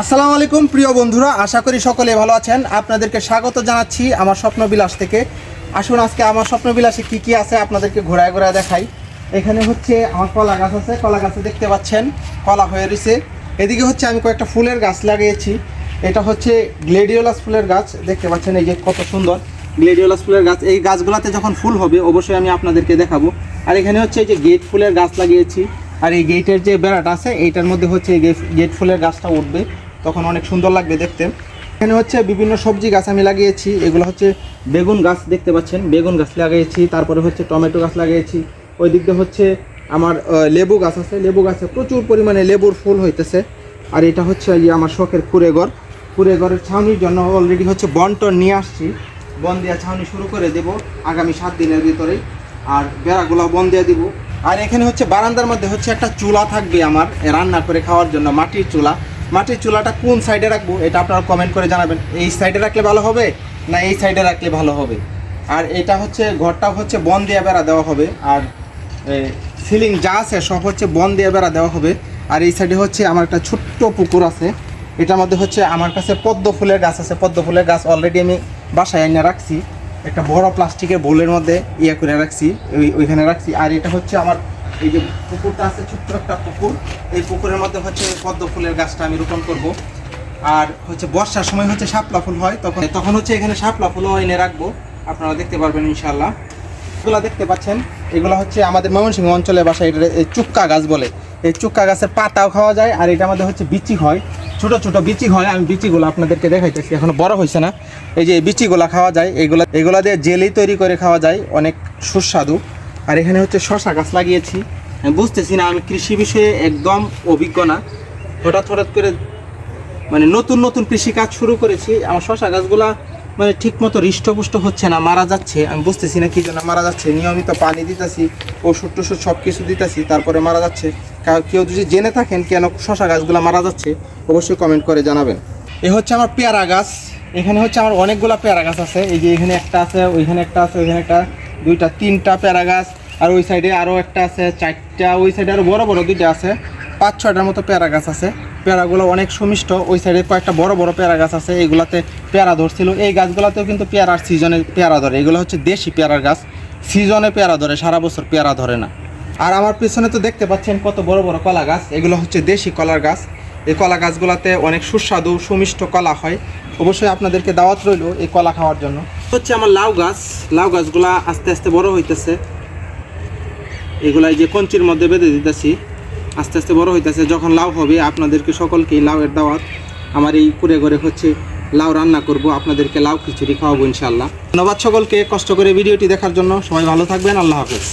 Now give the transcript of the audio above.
আসসালামু আলাইকুম, প্রিয় বন্ধুরা। আশা করি সকলে ভালো আছেন। আপনাদেরকে স্বাগত জানাচ্ছি আমার স্বপ্নবিলাস থেকে। আসুন আজকে আমার স্বপ্নবিলাসে কি কি আছে আপনাদেরকে ঘোরায় ঘোরায় দেখাই। এখানে হচ্ছে আমার কলা গাছ আছে। কলা গাছে দেখতে পাচ্ছেন, কলা হয়ে রয়েছে। এদিকে হচ্ছে আমি কয়েকটা ফুলের গাছ লাগিয়েছি। এটা হচ্ছে গ্লেডিওলাস ফুলের গাছ। দেখতে পাচ্ছেন এই যে কত সুন্দর গ্লেডিওলাস ফুলের গাছ। এই গাছগুলোতে যখন ফুল হবে, অবশ্যই আমি আপনাদেরকে দেখাবো। আর এখানে হচ্ছে এই যে গেট ফুলের গাছ লাগিয়েছি। আর এই গেটের যে বেড়াটা আছে, এইটার মধ্যে হচ্ছে এই গেট ফুলের গাছটা উঠবে। তখন অনেক সুন্দর লাগবে দেখতে। এখানে হচ্ছে বিভিন্ন সবজি গাছ আমি লাগিয়েছি, এগুলো হচ্ছে বেগুন গাছ দেখতে পাচ্ছেন। বেগুন গাছ লাগিয়েছি, তারপরে হচ্ছে টমেটো গাছ লাগিয়েছি। ওই দিক দিয়ে হচ্ছে আমার লেবু গাছ আছে। লেবু গাছে প্রচুর পরিমাণে লেবুর ফুল হইতেছে। আর এটা হচ্ছে এই আমার শখের কুড়েঘর কুড়েঘরের ছাউনির জন্য অলরেডি হচ্ছে বনটন নিয়ে আসছি। বন দেওয়া ছাউনি শুরু করে দেব আগামী সাত দিনের ভিতরেই। আর বেড়াগুলো বন দিয়ে দিব। আর এখানে হচ্ছে বারান্দার মধ্যে হচ্ছে একটা চুলা থাকবে আমার, রান্না করে খাওয়ার জন্য, মাটির চুলা। মাটির চুলাটা কোন সাইডে রাখব এটা আপনারা কমেন্ট করে জানাবেন। এই সাইডে রাখলে ভালো হবে না এই সাইডে রাখলে ভালো হবে? আর এটা হচ্ছে ঘরটা হচ্ছে বন দিয়ে বেড়া দেওয়া হবে। আর সিলিং যা আছে সব হচ্ছে বন দিয়ে বেড়া দেওয়া হবে। আর এই সাইডে হচ্ছে আমার একটা ছোট্ট পুকুর আছে। এটার মধ্যে হচ্ছে আমার কাছে পদ্ম ফুলের গাছ আছে। পদ্ম ফুলের গাছ অলরেডি আমি বাসায় এনে রাখছি। একটা বড় প্লাস্টিকের বোলের মধ্যে ইয়ে করে রাখছি, ওই ওইখানে রাখছি। আর এটা হচ্ছে আমার এই যে পুকুরটা আছে, ছোট্ট একটা পুকুর, এই পুকুরের মধ্যে হচ্ছে পদ্ম ফুলের গাছটা আমি রোপণ করব। আর হচ্ছে বর্ষার সময় হচ্ছে শাপলা ফুল হয়, তখন তখন হচ্ছে এখানে শাপলা ফুলও এনে রাখব। আপনারা দেখতে পারবেন ইনশাল্লাহ এগুলো দেখতে পাচ্ছেন, এগুলো হচ্ছে আমাদের ময়মনসিংহ অঞ্চলে বাসায় এটা এই চুক্কা গাছ বলে। এই চুক্কা গাছের পাতাও খাওয়া যায়, আর এটা আমাদের হচ্ছে বিচি হয়। ছোট ছোট বিচি হয়, আমি বিচিগুলো আপনাদেরকে দেখাইতেছি, এখনও বড় হয়েছে না। এই যে বিচিগুলো খাওয়া যায়, এগুলো এগুলো দিয়ে জেলি তৈরি করে খাওয়া যায়, অনেক সুস্বাদু। আর এখানে হচ্ছে শশা গাছ লাগিয়েছি। বুঝতেছি না, আমি কৃষি বিষয়ে একদম অভিজ্ঞ না। হঠাৎ হঠাৎ করে মানে নতুন নতুন কৃষি কাজ শুরু করেছি। আমার শশা গাছগুলা মানে ঠিক মতো হৃষ্টপুষ্ট হচ্ছে না, মারা যাচ্ছে। আমি বুঝতেছি না কি জন্য মারা যাচ্ছে। নিয়মিত পানি দিতেছি, ওষুধ টষুধ সব কিছু দিতেছি, তারপরে মারা যাচ্ছে। কেউ যদি জেনে থাকেন কেন শশা গাছগুলো মারা যাচ্ছে, অবশ্যই কমেন্ট করে জানাবেন। এ হচ্ছে আমার পেয়ারা গাছ। এখানে হচ্ছে আমার অনেকগুলা পেয়ারা গাছ আছে। এই যে এখানে একটা আছে, ওইখানে একটা আছে, ওইখানে একটা দুইটা, তিনটা পেয়ারা গাছ, আর ওই সাইডে আরও একটা আছে, চারটা, ওই সাইডে আরও বড় বড় দুইটা আছে, পাঁচ, ছয়টার মতো প্যারা গাছ আছে। পেয়ারাগুলো অনেক সুমিষ্ট, ওই সাইডে কয়েকটা বড় বড় প্যারা গাছ আছে এইগুলাতে পেয়ারা ধরছিল। এই গাছগুলোতেও কিন্তু পেয়ারার সিজনে পেয়ারা ধরে, এগুলো হচ্ছে দেশি পেয়ারার গাছ, সিজনে পেয়ারা ধরে, সারা বছর পেয়ারা ধরে না। আর আমার পিছনে তো দেখতে পাচ্ছেন কত বড় বড় কলা গাছ, এগুলো হচ্ছে দেশি কলার গাছ। এই কলা গাছগুলোতে অনেক সুস্বাদু, সুমিষ্ট কলা হয়। অবশ্যই আপনাদেরকে দাওয়াত রইল এই কলা খাওয়ার জন্য। হচ্ছে আমার লাউ গাছ। লাউ গাছগুলা আস্তে আস্তে বড় হইতেছে। এগুলা এই যে কঞ্চির মধ্যে বেঁধে দিতেছি, আস্তে আস্তে বড় হইতেছে। যখন লাউ হবে, আপনাদেরকে সকলকেই লাউয়ের দাওয়াত। আমার এই কুড়ে ঘরে হচ্ছে লাউ রান্না করব। আপনাদেরকে লাউ খিচুড়ি খাওয়াবো ইনশাল্লাহ ধন্যবাদ সকলকে কষ্ট করে ভিডিওটি দেখার জন্য। সবাই ভালো থাকবেন। আল্লাহ হাফেজ।